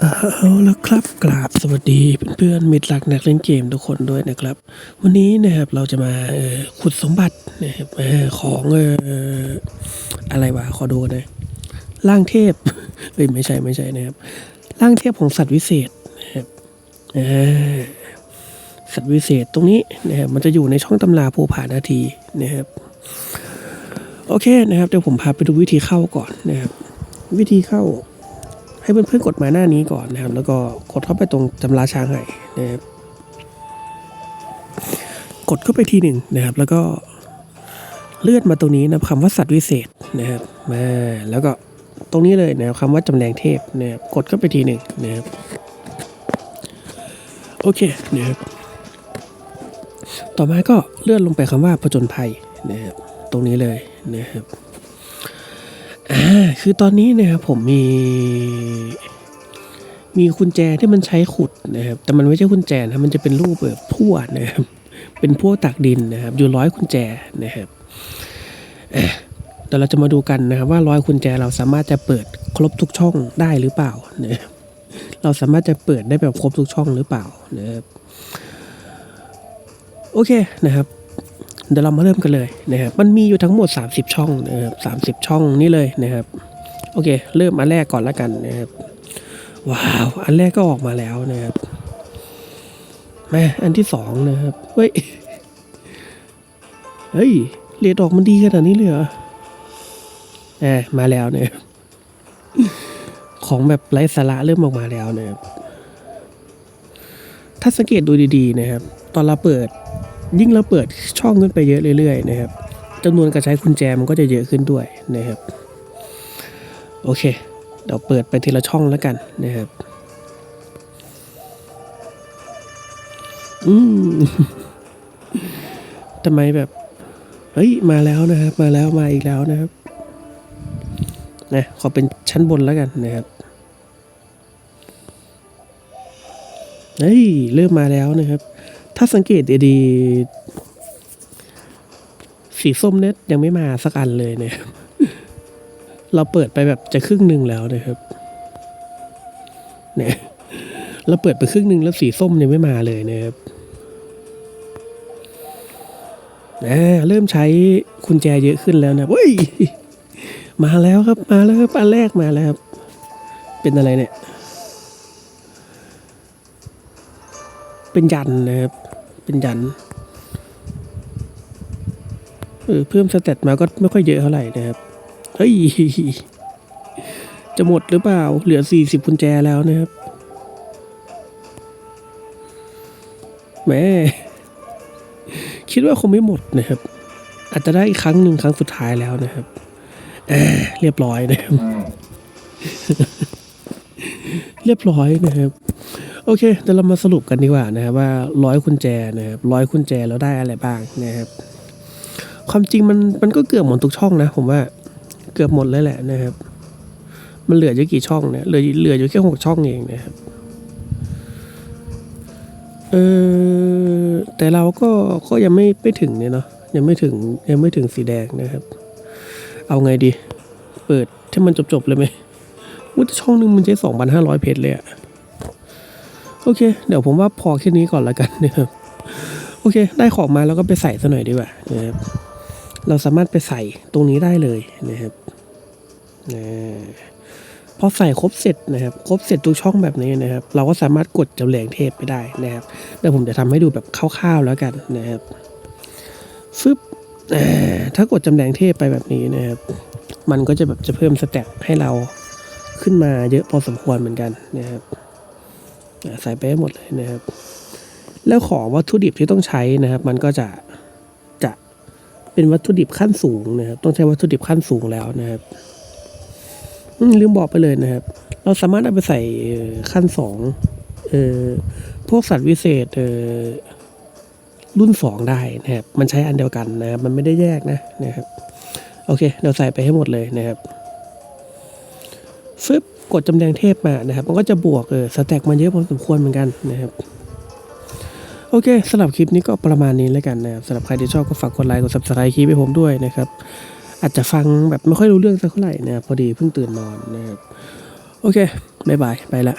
เอาละครับกราบสวัสดีเพื่อนๆมิตรรักนักเล่นเกมทุกคนด้วยนะครับ วันนี้นะครับเราจะมาขุดสมบัตินะครับของอะไรวะขอดูหน่อยร่างเทพเอ้ยไม่ใช่ไม่ใช่นะครับร่างเทพของสัตว์วิเศษนะครับสัตว์วิเศษตรงนี้นะครับมันจะอยู่ในช่องตำราภูผานาทีนะครับโอเคนะครับเดี๋ยวผมพาไปดูวิธีเข้าก่อนนะครับวิธีเข้า ให้เพื่อนๆกดมาหน้านี้ก่อนนะครับ แล้วก็กดเข้าไปตรงตำราช้างไห่นะครับกดเข้าไปทีหนึ่งนะครับ แล้วก็เลื่อนมาตรงนี้นะคำว่าสัตว์วิเศษนะครับมาแล้วก็ตรงนี้เลยนะครับคำว่าจำแรงเทพนะครับกดเข้าไปทีหนึ่งนะครับโอเคนะครับต่อมาก็เลื่อนลงไปคำว่าผจญภัยนะครับตรงนี้เลยนะครับ คือตอนนี้นะครับผมมี มีกุญแจที่มันใช้ขุดนะครับ แต่มันไม่ใช่กุญแจนะมันจะเป็นรูปแบบพั่วนะครับ เป็นพั่วตักดินนะครับ อยู่ร้อยกุญแจนะครับอ่เดี๋ยวเราจะมาดูกันนะครับ ว่าร้อยกุญแจเราสามารถจะเปิดครบทุกช่องได้หรือเปล่านะครับเราสามารถจะเปิดได้แบบครบทุกช่องหรือเปล่านะครับโอเคนะครับ เดี๋ยวเรามาเริ่มกันเลยนะครับ มันมีอยู่ทั้งหมด 30 ช่องนะครับ30ช่องนี่เลยนะครับ โอเค เริ่มอันแรกก่อนละกันนะครับ ว้าว อันแรกก็ออกมาแล้วนะครับแม่อันที่สองนะครับ เฮ้ย เฮ้ยเรียดอกมันดีขนาดนี้เลยเหรอแหมมาแล้วเนี่ย ของแบบไร้สาระเริ่มออกมาแล้วนะครับ ถ้าสังเกตดูดีๆนะครับ ตอนเราเปิด ยิ่งเราเปิดช่องขึ้นไปเยอะเรื่อยๆนะครับจำนวนการใช้กุญแจมันก็จะเยอะขึ้นด้วยนะครับ โอเคเดี๋ยวเปิดไปทีละช่องแล้วกันนะครับอืมทำไมแบบ เฮ้ย มาแล้วนะครับ มาแล้วมาอีกแล้วนะครับนะขอเป็นชั้นบนแล้วกันนะครับเฮ้ยเริ่มมาแล้วนะครับ ถ้าสังเกตดีๆ สีส้มเนี่ยยังไม่มาสักอันเลยเนี่ย เราเปิดไปแบบจะครึ่งหนึ่งแล้วนะครับ เนี่ย เราเปิดไปครึ่งหนึ่งแล้วสีส้มยังไม่มาเลยนะครับอ่าเริ่มใช้กุญแจเยอะขึ้นแล้วนะเว้ย มาแล้วครับ มาแล้วครับ อันแรกมาแล้วครับ เป็นอะไรเนี่ย เป็นยันนะครับ เป็นยันเออเพิ่มสเตตมาก็ไม่ค่อยเยอะเท่าไหร่นะครับ เฮ้ย จะหมดหรือเปล่า เหลือสี่สิบกุญแจแล้วนะครับแหม่คิดว่าคงไม่หมดนะครับ อาจจะได้อีกครั้งหนึ่งครั้งสุดท้ายแล้วนะครับอ่าเรียบร้อยนะครับ เรียบร้อยนะครับ โอเคเดี๋ยวเรามาสรุปกันดีกว่านะครับว่าร้อยกุญแจนะครับร้อยกุญแจแล้วได้อะไรบ้างนะครับความจริงมันมันก็เกือบหมดทุกช่องนะ ผมว่าเกือบหมดเลยแหละนะครับ มันเหลืออยู่กี่ช่องเนี่ยเหลือเหลืออยู่แค่หกช่องเองนะครับเออแต่เราก็ก็ยังไม่ไม่ถึงเนี่ยเนาะยังไม่ถึงยังไม่ถึงสีแดงนะครับ เอาไงดี เปิดให้มันจบๆเลยไหมว่าแต่ช่องหนึ่งมันใช้สองพันห้าร้อยเพจเลยอะ โอเค เดี๋ยวผมว่าพอแค่นี้ก่อนละกันนะครับโอเค ได้ของมาแล้วก็ไปใส่ซะหน่อยดีกว่านะครับเราสามารถไปใส่ตรงนี้ได้เลยนะครับนะพอใส่ครบเสร็จนะครับ ครบเสร็จทุกช่องแบบนี้นะครับ เราก็สามารถกดจำแรงเทพไปได้นะครับเดี๋ยวผมจะทำให้ดูแบบคร่าวๆแล้วกันนะครับฟึบถ้ากดจำแรงเทพไปแบบนี้นะครับ มันก็จะแบบจะเพิ่มสเต็ปให้เราขึ้นมาเยอะพอสมควรเหมือนกันนะครับ ใส่ไปหมดเลยนะครับ แล้วของวัตถุดิบที่ต้องใช้นะครับ มันก็จะจะเป็นวัตถุดิบขั้นสูงนะครับ ต้องใช้วัตถุดิบขั้นสูงแล้วนะครับลืมบอกไปเลยนะครับ เราสามารถเอาไปใส่ขั้นสองเออพวกสัตว์วิเศษเออรุ่นสองได้นะครับ มันใช้อันเดียวกันนะครับมันไม่ได้แยกนะนะครับ โอเค เราใส่ไปให้หมดเลยนะครับ ฟึบกดจำแรงเทพมานะครับ มันก็จะบวกเออสแต็กมันเยอะพอสมควรเหมือนกันนะครับโอเคสำหรับคลิปนี้ก็ประมาณนี้แล้วกันนะครับสำหรับใครที่ชอบก็ฝากกดไลค์กดซับสไครต์คลิปให้ผมด้วยนะครับ อาจจะฟังแบบไม่ค่อยรู้เรื่องสักเท่าไหร่นะครับพอดีเพิ่งตื่นนอนนะครับโอเคบายบายไปละ